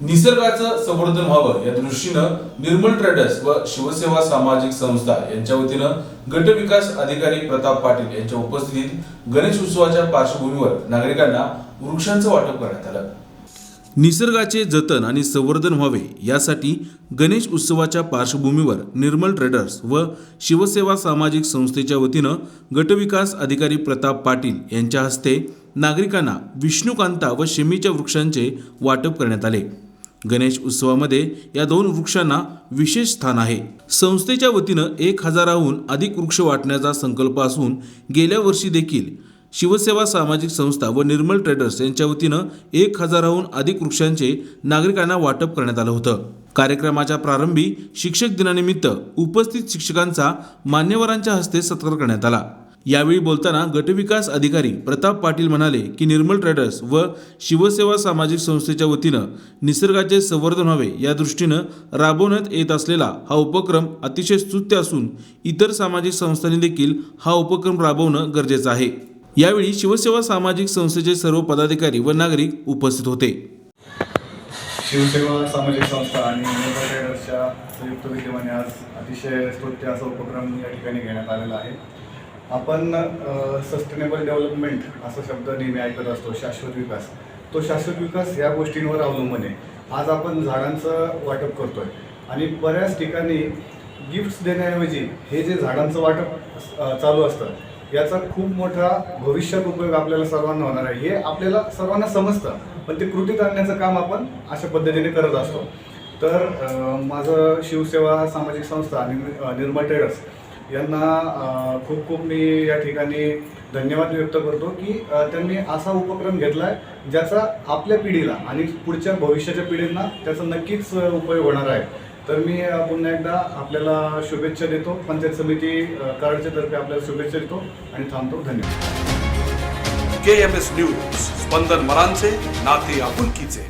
निसर्गाचं संवर्धन व्हावं या दृष्टीनं निर्मल ट्रेडर्स व शिवसेवा सामाजिक संस्था यांच्या वतीनं गट विकास अधिकारी प्रताप पाटील यांच्या उपस्थितीत गणेश उत्सवाच्या पार्श्वभूमीवर नागरिकांना वृक्षांचं वाटप करण्यात आलं. निसर्गाचे जतन आणि संवर्धन व्हावे यासाठी गणेश उत्सवाच्या पार्श्वभूमीवर निर्मल ट्रेडर्स व शिवसेवा सामाजिक संस्थेच्या वतीनं गटविकास अधिकारी प्रताप पाटील यांच्या हस्ते नागरिकांना विष्णुकांता व शेमीच्या वृक्षांचे वाटप करण्यात आले. गणेश उत्सवामध्ये या दोन वृक्षांना विशेष स्थान आहे. संस्थेच्या वतीनं एक हजाराहून अधिक वृक्ष वाटण्याचा संकल्प असून गेल्या वर्षी देखील शिवसेवा सामाजिक संस्था व निर्मल ट्रेडर्स यांच्या वतीनं एक हजाराहून अधिक वृक्षांचे नागरिकांना वाटप करण्यात आलं होतं. कार्यक्रमाच्या प्रारंभी शिक्षक दिनानिमित्त उपस्थित शिक्षकांचा मान्यवरांच्या हस्ते सत्कार करण्यात आला. यावेळी बोलताना गटविकास अधिकारी प्रताप पाटील म्हणाले की निर्मल ट्रेडर्स व शिवसेवा सामाजिक संस्थेच्या वतीनं निसर्गाचे संवर्धन व्हावे या दृष्टीनं राबवण्यात येत असलेला हा उपक्रम अतिशय स्तुत्य असून इतर सामाजिक संस्थांनी देखील हा उपक्रम राबवणं गरजेचं आहे. यावेळी शिवसेवा सामाजिक संस्थेचे सर्व पदाधिकारी व नागरिक उपस्थित होते. शिवसेवा सामाजिक संस्था आणि ट्रेडर्सच्या संयुक्त विद्यमाने आज अतिशय स्तुत्य असा उपक्रम या ठिकाणी घेण्यात आलेला आहे. आपण सस्टेनेबल डेव्हलपमेंट असा शब्द नेहमी ऐकत असतो शाश्वत विकास. तो शाश्वत विकास या गोष्टींवर अवलंबून आहे. आज आपण झाडांचं वाटप करतो आहे आणि बऱ्याच ठिकाणी गिफ्ट्स देण्याऐवजी हे जे झाडांचं वाटप चालू असतं याचा खूप मोठा भविष्यात उपयोग आपल्याला सर्वांना होणार आहे. हे आपल्याला सर्वांना समजतं पण ते कृतीत आणण्याचं काम आपण अशा पद्धतीने करत असतो. तर माझं शिवसेवा सामाजिक संस्था आणि अ, ट्रेडर्स यांना खूप खूप मी या ठिकाणी धन्यवाद व्यक्त करतो की त्यांनी असा उपक्रम घेतला आहे ज्याचा आपल्या पिढीला आणि पुढच्या भविष्याच्या पिढींना त्याचा नक्कीच उपयोग होणार आहे. तर मी पुन्हा एकदा आपल्याला शुभेच्छा देतो. पंचायत समिती अ, कराडच्या तर्फे आपल्याला शुभेच्छा देतो आणि थांबतो. धन्यवाद. के एम एस न्यूज स्पंदन मरांचे नाते आपुलकीचे.